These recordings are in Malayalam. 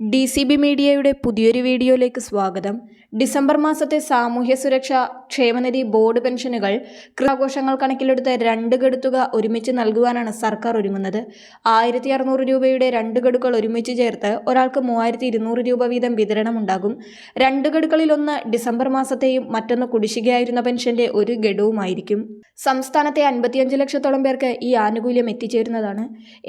ഡി സി ബി മീഡിയയുടെ പുതിയൊരു വീഡിയോയിലേക്ക് സ്വാഗതം. ഡിസംബർ മാസത്തെ സാമൂഹ്യ സുരക്ഷാ ക്ഷേമനിധി ബോർഡ് പെൻഷനുകൾ കൃഷാഘോഷങ്ങൾ കണക്കിലെടുത്ത് രണ്ട് ഗഡുത്തുക ഒരുമിച്ച് നൽകുവാനാണ് സർക്കാർ ഒരുങ്ങുന്നത്. ആയിരത്തി അറുന്നൂറ് രൂപയുടെ രണ്ട് ഗഡുക്കൾ ഒരുമിച്ച് ചേർത്ത് ഒരാൾക്ക് മൂവായിരത്തി ഇരുന്നൂറ് രൂപ വീതം വിതരണമുണ്ടാകും. രണ്ട് ഗഡുക്കളിൽ ഒന്ന് ഡിസംബർ മാസത്തെയും മറ്റൊന്ന് കുടിശ്ശികയായിരുന്ന പെൻഷന്റെ ഒരു ഗഡുവുമായിരിക്കും. സംസ്ഥാനത്തെ അൻപത്തിയഞ്ച് ലക്ഷത്തോളം പേർക്ക് ഈ ആനുകൂല്യം എത്തിച്ചേരുന്നതാണ്.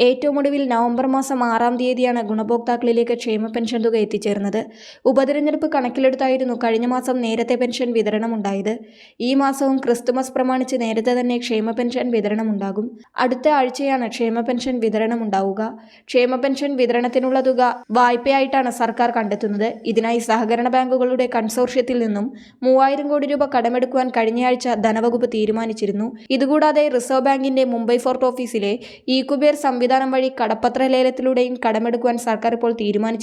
ഏറ്റവും ഒടുവിൽ നവംബർ മാസം ആറാം തീയതിയാണ് ഗുണഭോക്താക്കളിലേക്ക് പെൻഷൻ തുക എത്തിച്ചേർന്നത്. ഉപതെരഞ്ഞെടുപ്പ് കണക്കിലെടുത്തായിരുന്നു കഴിഞ്ഞ മാസം നേരത്തെ പെൻഷൻ വിതരണമുണ്ടായത്. ഈ മാസവും ക്രിസ്തുമസ് പ്രമാണിച്ച് നേരത്തെ തന്നെ ക്ഷേമ പെൻഷൻ വിതരണമുണ്ടാകും. അടുത്ത ആഴ്ചയാണ് ക്ഷേമ പെൻഷൻ വിതരണമുണ്ടാവുക. ക്ഷേമ പെൻഷൻ വിതരണത്തിനുള്ള തുക വായ്പയായിട്ടാണ് സർക്കാർ കണ്ടെത്തുന്നത്. ഇതിനായി സഹകരണ ബാങ്കുകളുടെ കൺസോർഷ്യത്തിൽ നിന്നും മൂവായിരം കോടി രൂപ കടമെടുക്കുവാൻ കഴിഞ്ഞയാഴ്ച ധനവകുപ്പ് തീരുമാനിച്ചിരുന്നു. ഇതുകൂടാതെ റിസർവ് ബാങ്കിന്റെ മുംബൈ ഫോർട്ട് ഓഫീസിലെ ഈ കുബേർ സംവിധാനം വഴി കടപ്പത്ര ലേലത്തിലൂടെയും കടമെടുക്കുവാൻ സർക്കാർ ഇപ്പോൾ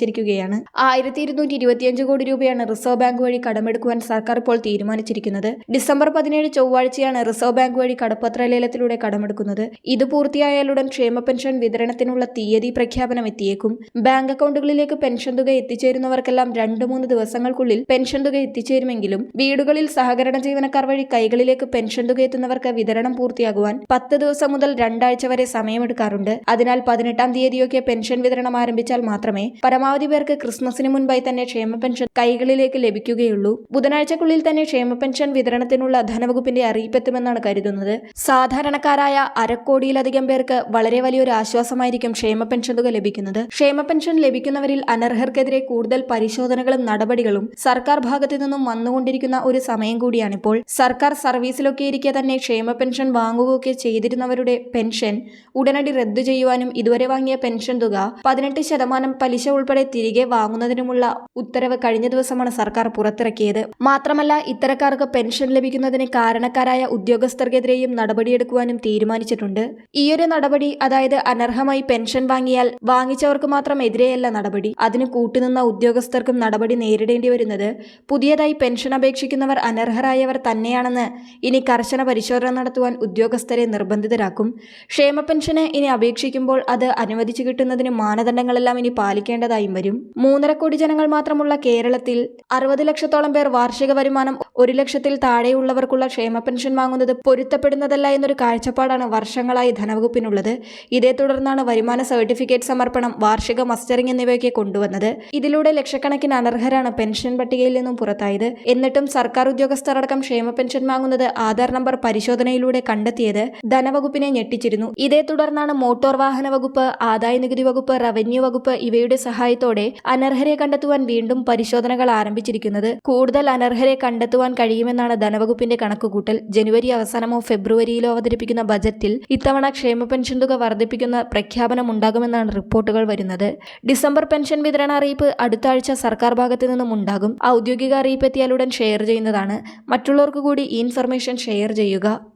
തീരുമാനിച്ചിരിക്കുകയാണ് ആയിരത്തി ഇരുന്നൂറ്റി ഇരുപത്തിയഞ്ച് കോടി രൂപയാണ് റിസർവ് ബാങ്ക് വഴി കടമെടുക്കുവാൻ സർക്കാർ ഇപ്പോൾ തീരുമാനിച്ചിരിക്കുന്നത്. ഡിസംബർ പതിനേഴ് ചൊവ്വാഴ്ചയാണ് റിസർവ് ബാങ്ക് വഴി കടപ്പത്ര ലേലത്തിലൂടെ കടമെടുക്കുന്നത്. ഇത് പൂർത്തിയായാലുടൻ ക്ഷേമ പെൻഷൻ വിതരണത്തിനുള്ള തീയതി പ്രഖ്യാപനം എത്തിയേക്കും. ബാങ്ക് അക്കൗണ്ടുകളിലേക്ക് പെൻഷൻ തുക എത്തിച്ചേരുന്നവർക്കെല്ലാം രണ്ട് മൂന്ന് ദിവസങ്ങൾക്കുള്ളിൽ പെൻഷൻ തുക എത്തിച്ചേരുമെങ്കിലും വീടുകളിൽ സഹകരണ ജീവനക്കാർ വഴി കൈകളിലേക്ക് പെൻഷൻ തുക എത്തുന്നവർക്ക് വിതരണം പൂർത്തിയാകുവാൻ പത്ത് ദിവസം മുതൽ രണ്ടാഴ്ച വരെ സമയമെടുക്കാറുണ്ട്. അതിനാൽ പതിനെട്ടാം തീയതിയൊക്കെ പെൻഷൻ വിതരണം ആരംഭിച്ചാൽ മാത്രമേ പരമാവധി പേർക്ക് ക്രിസ്മസിന് മുൻപായി തന്നെ ക്ഷേമ പെൻഷൻ കൈകളിലേക്ക് ലഭിക്കുകയുള്ളൂ. ബുധനാഴ്ചക്കുള്ളിൽ തന്നെ ക്ഷേമ പെൻഷൻ വിതരണത്തിനുള്ള ധനവകുപ്പിന്റെ അറിയിപ്പെത്തുമെന്നാണ് കരുതുന്നത്. സാധാരണക്കാരായ അരക്കോടിയിലധികം പേർക്ക് വളരെ വലിയൊരു ആശ്വാസമായിരിക്കും ക്ഷേമ പെൻഷൻ തുക ലഭിക്കുന്നത്. ക്ഷേമ പെൻഷൻ ലഭിക്കുന്നവരിൽ അനർഹർക്കെതിരെ കൂടുതൽ പരിശോധനകളും നടപടികളും സർക്കാർ ഭാഗത്തു നിന്നും വന്നുകൊണ്ടിരിക്കുന്ന ഒരു സമയം കൂടിയാണിപ്പോൾ. സർക്കാർ സർവീസിലൊക്കെ ഇരിക്കെ തന്നെ ക്ഷേമ പെൻഷൻ വാങ്ങുകയൊക്കെ ചെയ്തിരുന്നവരുടെ പെൻഷൻ ഉടനടി റദ്ദു ചെയ്യുവാനും ഇതുവരെ വാങ്ങിയ പെൻഷൻ തുക പതിനെട്ട് ശതമാനം പലിശ ഉൾപ്പെടെ തിരികെ വാങ്ങുന്നതിനുമുള്ള ഉത്തരവ് കഴിഞ്ഞ ദിവസമാണ് സർക്കാർ പുറത്തിറക്കിയത്. മാത്രമല്ല ഇത്തരക്കാർക്ക് പെൻഷൻ ലഭിക്കുന്നതിന് കാരണക്കാരായ ഉദ്യോഗസ്ഥർക്കെതിരെയും നടപടിയെടുക്കുവാനും തീരുമാനിച്ചിട്ടുണ്ട്. ഈയൊരു നടപടി അതായത് അനർഹമായി പെൻഷൻ വാങ്ങിയാൽ വാങ്ങിച്ചവർക്ക് മാത്രം എതിരെയല്ല നടപടി. അതിന് കൂട്ടുനിന്ന ഉദ്യോഗസ്ഥർക്കും നടപടി നേരിടേണ്ടി വരുന്നത്. പുതിയതായി പെൻഷൻ അപേക്ഷിക്കുന്നവർ അനർഹരായവർ തന്നെയാണെന്ന് ഇനി കർശന പരിശോധന നടത്തുവാൻ ഉദ്യോഗസ്ഥരെ നിർബന്ധിതരാക്കും. ക്ഷേമ പെൻഷന് ഇനി അപേക്ഷിക്കുമ്പോൾ അത് അനുവദിച്ചു കിട്ടുന്നതിന് മാനദണ്ഡങ്ങളെല്ലാം ഇനി പാലിക്കേണ്ടതായും വരും. മൂന്നര കോടി ജനങ്ങൾ മാത്രമുള്ള കേരളത്തിൽ അറുപത് ലക്ഷത്തോളം പേർ വാർഷിക വരുമാനം ഒരു ലക്ഷത്തിൽ താഴെയുള്ളവർക്കുള്ള ക്ഷേമ പെൻഷൻ വാങ്ങുന്നത് പൊരുത്തപ്പെടുന്നതല്ല എന്നൊരു കാഴ്ചപ്പാടാണ് വർഷങ്ങളായി ധനവകുപ്പിനുള്ളത്. ഇതേ തുടർന്നാണ് വരുമാന സർട്ടിഫിക്കറ്റ് സമർപ്പണം വാർഷിക മസ്റ്ററിംഗ് എന്നിവയൊക്കെ കൊണ്ടുവന്നത്. ഇതിലൂടെ ലക്ഷക്കണക്കിന് അനർഹരാണ് പെൻഷൻ പട്ടികയിൽ നിന്നും പുറത്തായത്. എന്നിട്ടും സർക്കാർ ഉദ്യോഗസ്ഥർ അടക്കം ക്ഷേമ പെൻഷൻ വാങ്ങുന്നത് ആധാർ നമ്പർ പരിശോധനയിലൂടെ കണ്ടെത്തിയത് ധനവകുപ്പിനെ ഞെട്ടിച്ചിരുന്നു. ഇതേ തുടർന്നാണ് മോട്ടോർ വാഹന വകുപ്പ് ആദായ നികുതി വകുപ്പ് റവന്യൂ വകുപ്പ് ഇവയുടെ സഹായത്തോടെ അനർഹരെ കണ്ടെത്തുവാൻ വീണ്ടും പരിശോധനകൾ ആരംഭിച്ചിരിക്കുന്നത്. കൂടുതൽ അനർഹരെ കണ്ടെത്തുവാൻ കഴിയുമെന്നാണ് ധനവകുപ്പിന്റെ കണക്കുകൂട്ടൽ. ജനുവരി അവസാനമോ ഫെബ്രുവരിയിലോ അവതരിപ്പിക്കുന്ന ബജറ്റിൽ ഇത്തവണ ക്ഷേമ പെൻഷൻ തുക വർദ്ധിപ്പിക്കുന്ന പ്രഖ്യാപനം ഉണ്ടാകുമെന്നാണ് റിപ്പോർട്ടുകൾ വരുന്നത്. ഡിസംബർ പെൻഷൻ വിതരണ അറിയിപ്പ് അടുത്ത ആഴ്ച സർക്കാർ ഭാഗത്തു നിന്നും ഉണ്ടാകും. ഔദ്യോഗിക അറിയിപ്പ് എത്തിയാലുടൻ ഷെയർ ചെയ്യുന്നതാണ്. മറ്റുള്ളവർക്ക് കൂടി ഈ ഇൻഫർമേഷൻ ഷെയർ ചെയ്യുക.